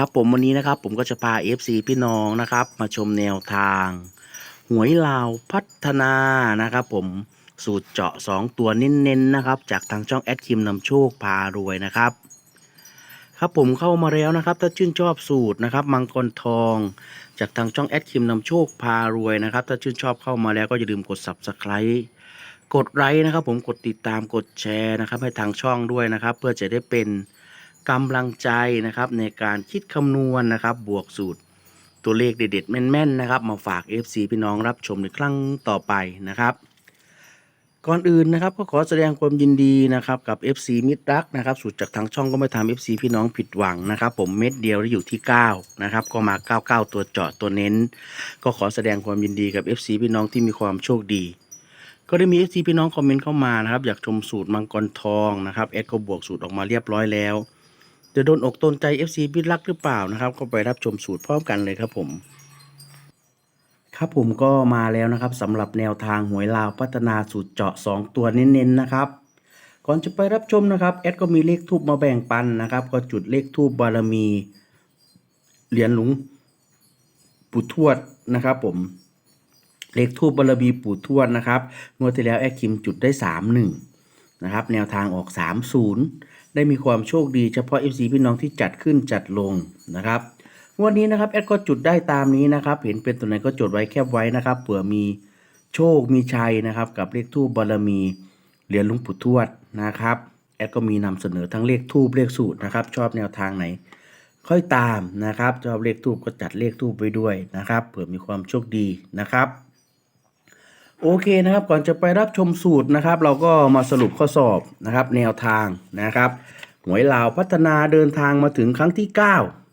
ครับผมวันนี้นะครับผมก็จะพา FC พี่น้องนะครับ มาชมแนวทาง หวยลาวพัฒนานะครับ ผมสูตรเจาะ 2 ตัวเน้นๆนะครับ จากทางช่องแอดคิมนำโชคพารวยนะครับ ครับผมเข้ามาแล้วนะครับ ถ้าชื่นชอบสูตรนะครับ มังกรทอง จากทางช่องแอดคิมนำโชคพารวยนะครับ ถ้าชื่นชอบเข้ามาแล้วก็อย่าลืมกด subscribe กดไลค์นะครับ ผมกดติดตามกดแชร์นะครับ ให้ทางช่องด้วยนะครับ เพื่อจะได้เป็น กำลังใจนะครับในการคิดคำนวณนะครับ บวกสูตรตัวเลขเด็ดๆ แม่นๆนะครับ มาฝาก FC พี่น้องรับชมในครั้งต่อไปนะครับ ก่อนอื่นนะครับก็ขอแสดงความยินดีนะครับกับ FC มิตรรักนะครับสูตรจากทางช่องก็ไม่ทำ FC พี่น้องผิดหวังนะครับ ผมเม็ดเดียวได้อยู่ที่9นะครับก็มา 99 ตัวเจาะตัวเน้น ก็ขอแสดงความยินดีกับ FC พี่น้องที่มีความโชคดีก็ได้มี FC พี่น้องคอมเมนต์เข้ามานะครับ อยากชมสูตรมังกรทองนะครับแอดก็บวกสูตรออกมาเรียบร้อยแล้ว จะโดนอกโดนใจ FC มิตรรักหรือเปล่านะครับ ก็ไปรับชมสูตรพร้อมกันเลยครับผม ครับผมก็มาแล้วนะครับสำหรับแนวทางหวยลาวพัฒนาสูตรเจาะ 2 ตัวเน้นๆนะครับ ก่อนจะไปรับชมนะครับแอดก็มีเลขทูบมาแบ่งปันนะครับ ก็จุดเลขทูบบารมี เหรียญหลวงปู่ทวดนะครับผมเลขทูบบารมีปู่ทวดนะครับงวดที่แล้วแอดคิมจุดได้ 3 1นะครับแนวทางออก 3 0 ได้มีความโชคดีเฉพาะ FC พี่น้องที่จัดขึ้นจัดลงนะครับงวดนี้นะครับแอดก็จุดได้ตามนี้นะครับ เห็นเป็นตัวไหนก็จดไว้แคบไว้นะครับเผื่อมีโชคมีชัยนะครับ กับเลขทูบบารมีเหรียญลุงปู่ทวดนะครับแอดก็มีนำเสนอทั้งเลขทูบเลขสูตรนะครับ ชอบแนวทางไหน ค่อยตามนะครับชอบเลขทูบก็จัดเลขทูบไปด้วยนะครับเผื่อมีความโชคดีนะครับ โอเคนะครับก่อนจะไปรับชมสูตรนะครับ เราก็มาสรุปข้อสอบนะครับ แนวทางนะครับ หวยลาวพัฒนาเดินทางมาถึงครั้งที่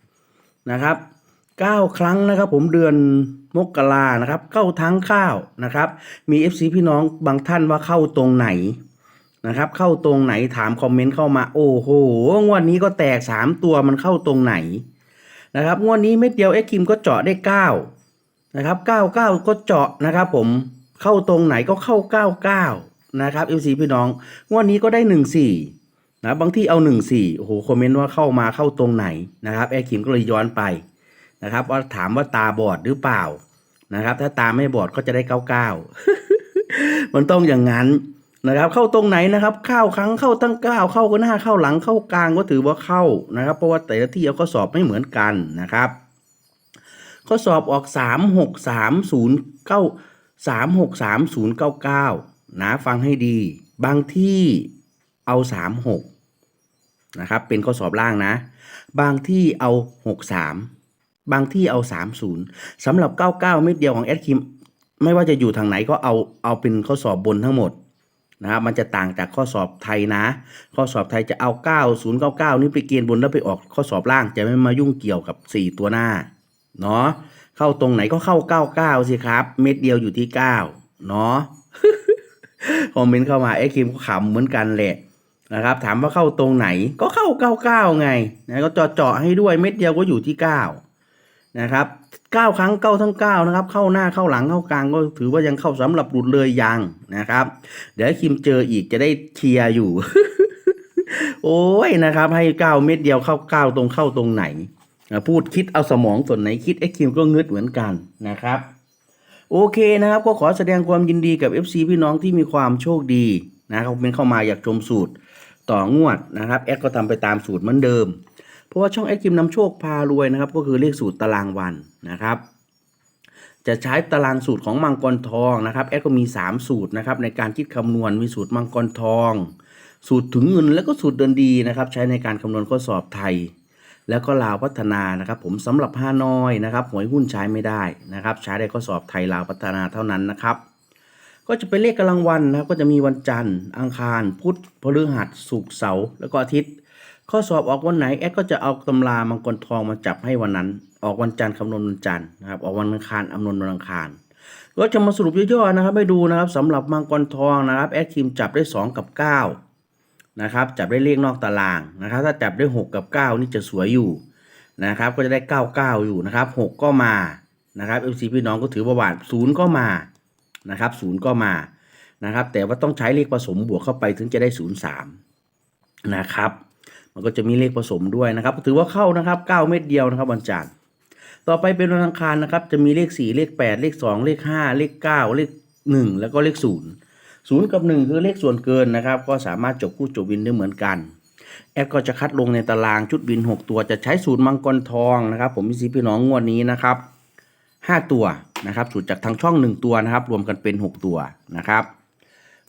9นะครับ9 ครั้งนะครับ ผมเดือนมกรานะครับเข้าทั้งข้าวนะครับ มี FC พี่น้องบางท่านว่าเข้าตรงไหนนะครับ เข้าตรงไหนถามคอมเมนต์เข้ามาโอ้โหงวดนี้ก็แตก 3 ตัวมันเข้าตรงไหนนะครับงวดนี้เม็ดเดียวเอ็กคิมก็เจาะได้9นะครับ99 ก็เจาะนะครับ ผม เข้าตรงไหนก็เข้า99นะครับ FC พี่น้องงวดนี้ก็ได้14นะบางที่เอา14โอ้โหคอมเมนต์ว่าเข้ามาเข้าตรงไหนนะครับแอร์คิมก็เลยย้อนไปนะครับว่าถามว่าตาบอดหรือเปล่านะครับ ถ้าตาไม่บอดก็จะได้99มันต้องอย่างนั้นนะครับ เข้าตรงไหนนะครับเข้าครั้งเข้าตั้งเก้าเข้าก็หน้าเข้าหลังเข้ากลางก็ถือว่าเข้านะครับ เพราะว่าแต่ละที่เอาข้อสอบไม่เหมือนกันนะครับ ข้อสอบออกสามหกสามศูนย์เก้า สามหกสามศูนย์เก้าเก้านะฟังให้ดี บางที่เอาสามหกนะครับ เป็นข้อสอบล่างนะ บางที่เอาหกสามบางที่เอาสามศูนย์สำหรับเก้าเก้าเม็ดเดียวของแอดคิมไม่ว่าจะอยู่ทางไหนก็เอาเอาเป็นข้อสอบบนทั้งหมดนะครับมันจะต่างจากข้อสอบไทยนะ ข้อสอบไทยจะเอา 9099 นี่ไปเกณฑ์บนแล้วไปออกข้อสอบล่างจะไม่มายุ่งเกี่ยวกับ 4 ตัวหน้า เนาะ เข้าตรงไหนก็เข้า99สิครับ เม็ดเดียวอยู่ที่9เนาะคอมเมนต์เข้ามาไอ้คิมก็ขำเหมือนกันแหละนะครับ ถามว่าเข้าตรงไหนก็เข้า99ไงนะก็เจาะเจาะให้ด้วยเม็ดเดียวก็อยู่ที่9นะครับ9ครั้งเข้าทั้ง9นะครับ เข้าหน้าเข้าหลังเข้ากลางก็ถือว่ายังเข้าสำหรับหลุดเลยยังนะครับ เดี๋ยวคิมเจออีกจะได้เชียร์อยู่ โอ้ยนะครับ ให้9เม็ดเดียวเข้า9ตรงเข้าตรงไหน พูดคิดเอาสมองส่วนไหนคิดไอ้คิมก็งึดเหมือนกันนะครับ โอเคนะครับ ก็ขอแสดงความยินดีกับ FC พี่น้องที่มีความโชคดีนะครับเป็นเข้ามาอยากชมสูตรต่องวดนะครับแอดก็ทำไปตามสูตรเหมือนเดิม เพราะว่าช่องแอดคิมนำโชคพารวยนะครับ ก็คือเลขสูตรตารางวันนะครับ จะใช้ตารางสูตรของมังกรทองนะครับแอดก็มี 3 สูตรนะครับในการคิดคำนวณมีสูตรมังกรทอง สูตรถึงเงินแล้วก็สูตรเดินดีนะครับ ใช้ในการคำนวณข้อสอบไทย แล้วก็ลาวพัฒนานะครับผมสำหรับห้าน้อยนะครับหวยหุ้นใช้ไม่ได้นะครับใช้ได้ข้อสอบไทยลาวพัฒนาเท่านั้นนะครับ ก็จะเป็นเลขกำลังวันนะครับก็จะมีวันจันทร์อังคาร พุธพฤหัสศุกร์เสาร์แล้วก็อาทิตย์ ข้อสอบออกวันไหนแอดก็จะเอาตำรามังกรทองมาจับให้วันนั้น ออกวันจันทร์คำนวณวันจันทร์นะครับออกวันอังคารคำนวณวันอังคารก็จะมาสรุปย่อๆนะครับให้ดูนะครับสำหรับมังกรทองนะครับแอดคิมจับได้ 2 กับ 9 นะครับจับได้เลขนอกตารางนะครับ ถ้าจับได้ 6 กับ 9 นี่จะสวยอยู่นะครับ ก็จะได้ 99 อยู่นะครับ 6 ก็มานะครับเอฟซีพี่น้องก็ถือว่าหวานศูนย์ก็มานะครับศูนย์ก็มานะครับ แต่ว่าต้องใช้เลขผสมบวกเข้าไปถึงจะได้ 03 นะครับ มันก็จะมีเลขผสมด้วยนะครับ ถือว่าเข้านะครับ 9 เม็ดเดียวนะครับวันจันทร์ต่อไปเป็นวันอังคารนะครับ จะมีเลข 4 เลข 8 เลข 2 เลข 5 เลข 9 เลข 1 แล้วก็เลข 0 0 กับ 1 คือเลขส่วนเกินนะครับ ก็สามารถจบคู่จบวินได้เหมือนกัน แอดก็จะคัดลงในตารางชุดวิน 6 ตัวจะใช้สูตรมังกรทองนะครับ ผมมีสีพี่น้องงวดนี้นะครับ 5 ตัวนะครับสูตรจากทางช่อง 1 ตัวนะครับ รวมกันเป็น 6 ตัวนะครับ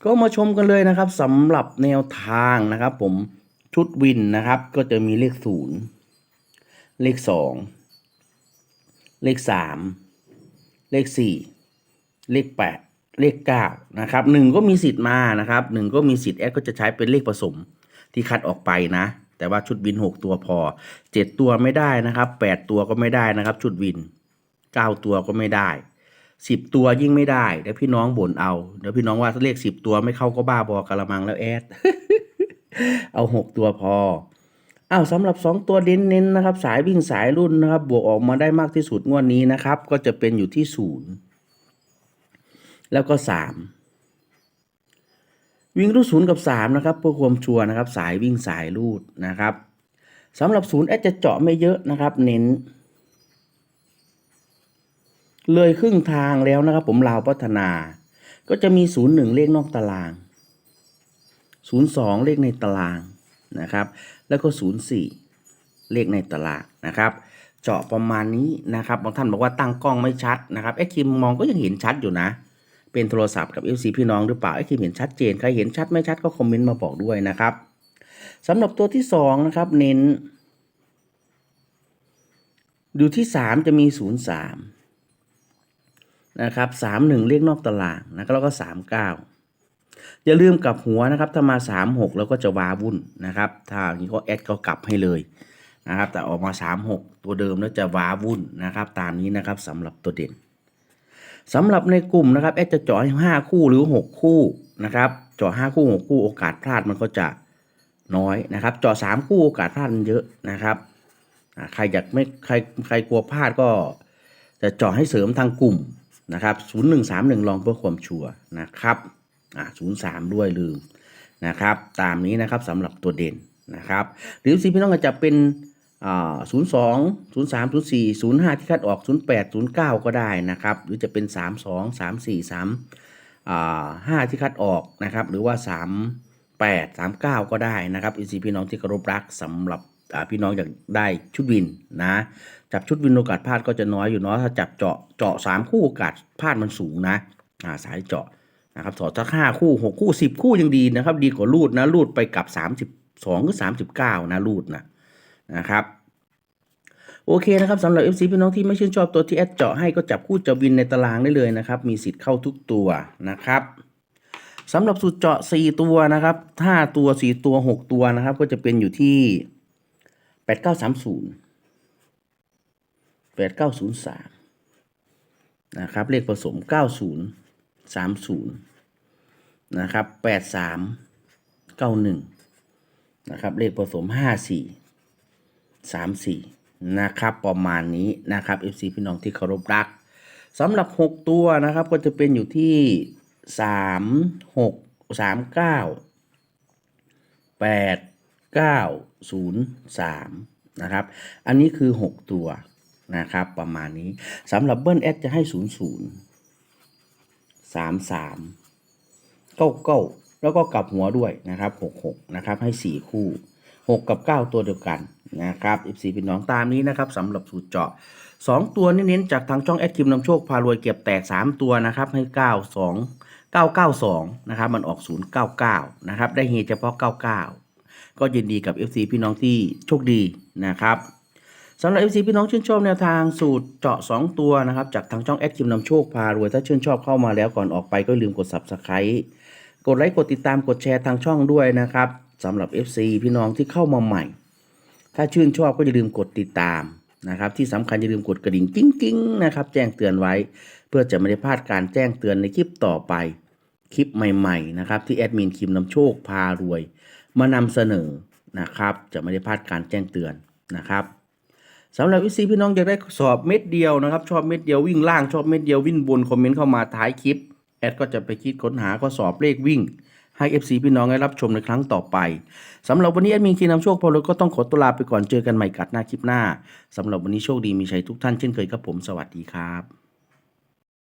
ก็มาชมกันเลยนะครับสำหรับแนวทางนะครับ ผมชุดวินนะครับ ก็จะมีเลข 0 เลข 2 เลข 3 เลข 4 เลข 8 เลข 9 นะครับ1ก็มีสิทธิ์มานะครับ1ก็มีสิทธิ์แอดก็จะใช้เป็นเลขผสมที่คัดออกไปนะ แต่ว่าชุดวิน 6 ตัวพอ 7 ตัวไม่ได้นะครับ 8 ตัวก็ไม่ได้นะครับ ชุดวิน 9 ตัวก็ไม่ได้ 10 ตัวยิ่งไม่ได้เดี๋ยวพี่น้องบ่นเอาเดี๋ยวพี่น้องว่าเลข 10 ตัวไม่เข้าก็บ้าบอกะละมังแล้วแอด เอา 6 ตัวพออ้าวสำหรับ 2 ตัวเน้นๆนะครับ สายวิ่งสายรุ่นนะครับ บวกออกมาได้มากที่สุดงวดนี้นะครับ ก็จะเป็นอยู่ที่0 แล้วก็3วิ่งรูดศูนย์กับ3นะครับเพื่อความชัวร์นะครับ สายวิ่งสายรูดนะครับสำหรับศูนย์แอดจะเจาะไม่เยอะนะครับ เน้น เลยครึ่งทางแล้วนะครับ ผมลาวพัฒนา ก็จะมี01เลขนอกตาราง02เลขในตารางนะครับ แล้วก็04เลขในตารางนะครับ เจาะประมาณนี้นะครับบางท่านบอกว่าตั้งกล้องไม่ชัดนะครับไอ้คิมมองก็ยังเห็นชัดอยู่นะ เป็นโทรศัพท์กับ FC พี่น้องหรือเปล่าไอ้คิมเห็นชัดเจนใครเห็นชัดไม่ชัดก็คอมเมนต์มาบอกด้วยนะครับสำหรับตัวที่สองนะครับเน้นดูที่สามจะมีศูนย์สามนะครับสามหนึ่งเลขนอกตารางนะแล้วก็สามเก้าอย่าลืมกลับหัวนะครับ ถ้ามาสามหกแล้วก็จะวาวุ่นนะครับ ถ้าอย่างนี้ก็แอดก็กลับให้เลยนะครับ แต่ออกมาสามหกตัวเดิมแล้วจะวาวุ่นนะครับ ตามนี้นะครับสำหรับตัวเด่น สำหรับในกลุ่มนะครับแอดจะเจาะให้าคู่หรือหกคู่นะครับเจาะห้าคู่หกคู่โอกาสพลาดมันก็จะน้อยนะครับเจาะสามคู่โอกาสพลาดมันเยอะนะครับใครอยากไม่ใครใครกลัวพลาดก็จะเจาะให้เสริมทางกลุ่มนะครับศูนย์หนึ่งสามหนึ่งลองเพื่อความชัวร์นะครับอ่าศูนย์สามด้วยลืมนะครับ ตามนี้นะครับสำหรับตัวเด่นนะครับหรือสิพี่น้องอาจจะเป็น ศูนย์สองศูนย์สามศูนย์สี่ศูนย์ห้าที่คัดออกศูนย์แปดศูนย์เก้าก็ได้นะครับ หรือจะเป็นสามสองสามสี่สามห้าที่คัดออกนะครับ หรือว่าสามแปดสามเก้าก็ได้นะครับอินซีพี่น้องที่เคารพรักสำหรับพี่น้องอยากได้ชุดวินนะ จับชุดวินโอกาสพลาดก็จะน้อยอยู่เนาะถ้าจับเจาะเจาะสามคู่โอกาสพลาดมันสูงนะาสายเจาะนะครับสอดสักห้าคู่หกคู่สิบคู่ยังดีนะครับ ดีกว่ารูดนะรูดไปกับสามสิบสองหรือสามสิบเก้านะรูดนะ นะครับโอเคนะครับสำหรับ FC พี่น้องที่ไม่ชื่นชอบตัวที่แอดเจาะให้ก็จับคู่จับวินในตารางได้เลยนะครับ มีสิทธิ์เข้าทุกตัวนะครับสำหรับสูตรเจาะ 4 ตัวนะครับ5ตัว 4 ตัว 6 ตัวนะครับ ก็จะเป็นอยู่ที่ 8930 8903นะครับเลขผสม 90 30นะครับ83 91นะครับเลขผสม 54 สามสี่นะครับ ประมาณนี้นะครับ FC พี่น้องที่เคารพรักสำหรับ 6 ตัวนะครับ ก็จะเป็นอยู่ที่ 3 6 3 9 8 9 0 3 นะครับ อันนี้คือ 6 ตัวนะครับ ประมาณนี้สำหรับเบิ้ลแอดจะให้ 0 0 3 3เก้าเก้าแล้วก็กลับหัวด้วยนะครับหกหกนะครับ ให้สี่คู่หกกับเก้าตัวเดียวกัน นะครับอีสี่พี่น้องตามนี้นะครับสำหรับสูตรเจาะสองตัวเน้นๆจากทางช่องแอดคิมนำโชคพารวยเก็บแตกสามตัวนะครับให้เก้าสองเก้าเก้าสองนะครับ มันออกศูนย์เก้าเก้านะครับ ได้เฮเฉพาะเก้าเก้าก็ยินดีกับ FC พี่น้องที่โชคดีนะครับสำหรับ FC พี่น้องชื่นชอบแนวทางสูตรเจาะ 2 ตัวนะครับ จากทางช่องแอดคิมนำโชคพารวย ถ้าชื่นชอบเข้ามาแล้วก่อนออกไปก็ลืมกด Subscribe กดไลค์กดติดตามกดแชร์ทางช่องด้วยนะครับสำหรับ FC พี่น้องที่เข้ามาใหม่ ถ้าชื่นชอบก็อย่าลืมกดติดตามนะครับ ที่สำคัญอย่าลืมกดกระดิ่งกิ้งกิ้งๆนะครับ แจ้งเตือนไว้ เพื่อจะไม่ได้พลาดการแจ้งเตือนในคลิปต่อไปคลิปใหม่ๆนะครับที่แอดมินคิมนำโชคพารวย มานำเสนอนะครับ จะไม่ได้พลาดการแจ้งเตือนนะครับสำหรับวิซีพี่น้องอยากได้สอบเม็ดเดียวนะครับ ชอบเม็ดเดียววิ่งล่างชอบเม็ดเดียววิ่งบนคอมเมนต์เข้ามาท้ายคลิป แอดก็จะไปคิดค้นหาข้อสอบเลขวิ่ง ให้ FC พี่น้องได้รับชมในครั้งต่อไปสำหรับวันนี้แอดมินคีนำโชคพอลก็ต้องขอตัวลาไปก่อนเจอกันใหม่กัดหน้าคลิปหน้าสำหรับวันนี้โชคดีมีชัยทุกท่านเช่นเคยครับผมสวัสดีครับ